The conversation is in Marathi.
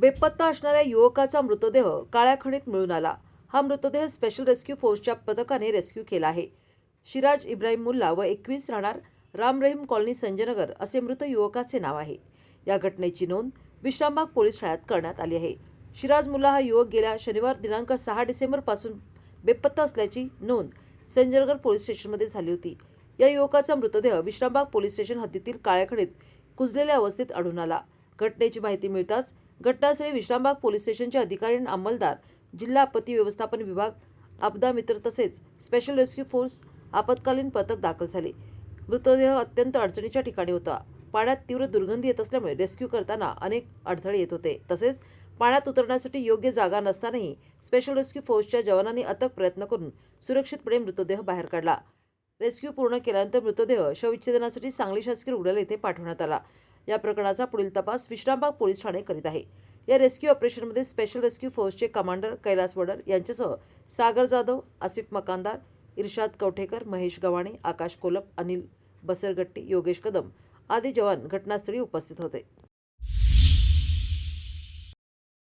बेपत्ता असणाऱ्या युवकाचा मृतदेह काळ्या खणीत मिळून आला. हा मृतदेह स्पेशल रेस्क्यू फोर्सच्या पथकाने रेस्क्यू केला आहे. शिराज इब्राहिम मुल्ला व एकवीस राहणार राम रहीम कॉलनी संजयनगर असे मृत युवकाचे नाव आहे. या घटनेची नोंद विश्रामबाग पोलीस ठाण्यात करण्यात आली आहे. शिराज मुल्ला हा युवक गेल्या शनिवार दिनांक सहा डिसेंबरपासून बेपत्ता असल्याची नोंद संजयनगर पोलीस स्टेशनमध्ये झाली होती. या युवकाचा मृतदेह विश्रामबाग पोलीस स्टेशन हद्दीतील काळ्याखडीत कुजलेल्या अवस्थेत आढळून आला. घटनेची माहिती मिळताच घटनास्थळी विश्रामबाग पोलीस स्टेशनचे अधिकारी आणि अंमलदार जिल्हा आपत्ती व्यवस्थापन विभाग आपदा मित्र तसेच स्पेशल रेस्क्यू फोर्स आपत्कालीन पथक दाखल झाले. मृतदेह अत्यंत अडचणीच्या ठिकाणी होता. पाण्यात तीव्र दुर्गंधी येत असल्यामुळे रेस्क्यू करताना अनेक अडथळे येत होते. तसेच पाण्यात उतरण्यासाठी योग्य जागा नसतानाही स्पेशल रेस्क्यू फोर्सच्या जवानांनी अथक प्रयत्न करून सुरक्षितपणे मृतदेह बाहेर काढला. रेस्क्यू पूर्ण केल्यानंतर मृतदेह शवविच्छेदनासाठी सांगली शासकीय रुग्णालय येथे पाठवण्यात आला. या प्रकरणाचा पुढील तपास विश्रामबाग पोलीस ठाणे करीत आहे. या रेस्क्यू ऑपरेशनमध्ये स्पेशल रेस्क्यू फोर्सचे कमांडर कैलास वडर यांच्यासह सागर जाधव आसिफ मकानदार इर्शाद कवठेकर महेश गव्हाणे आकाश कोलप अनिल बसरगट्टी योगेश कदम आदी जवान घटनास्थळी उपस्थित होते.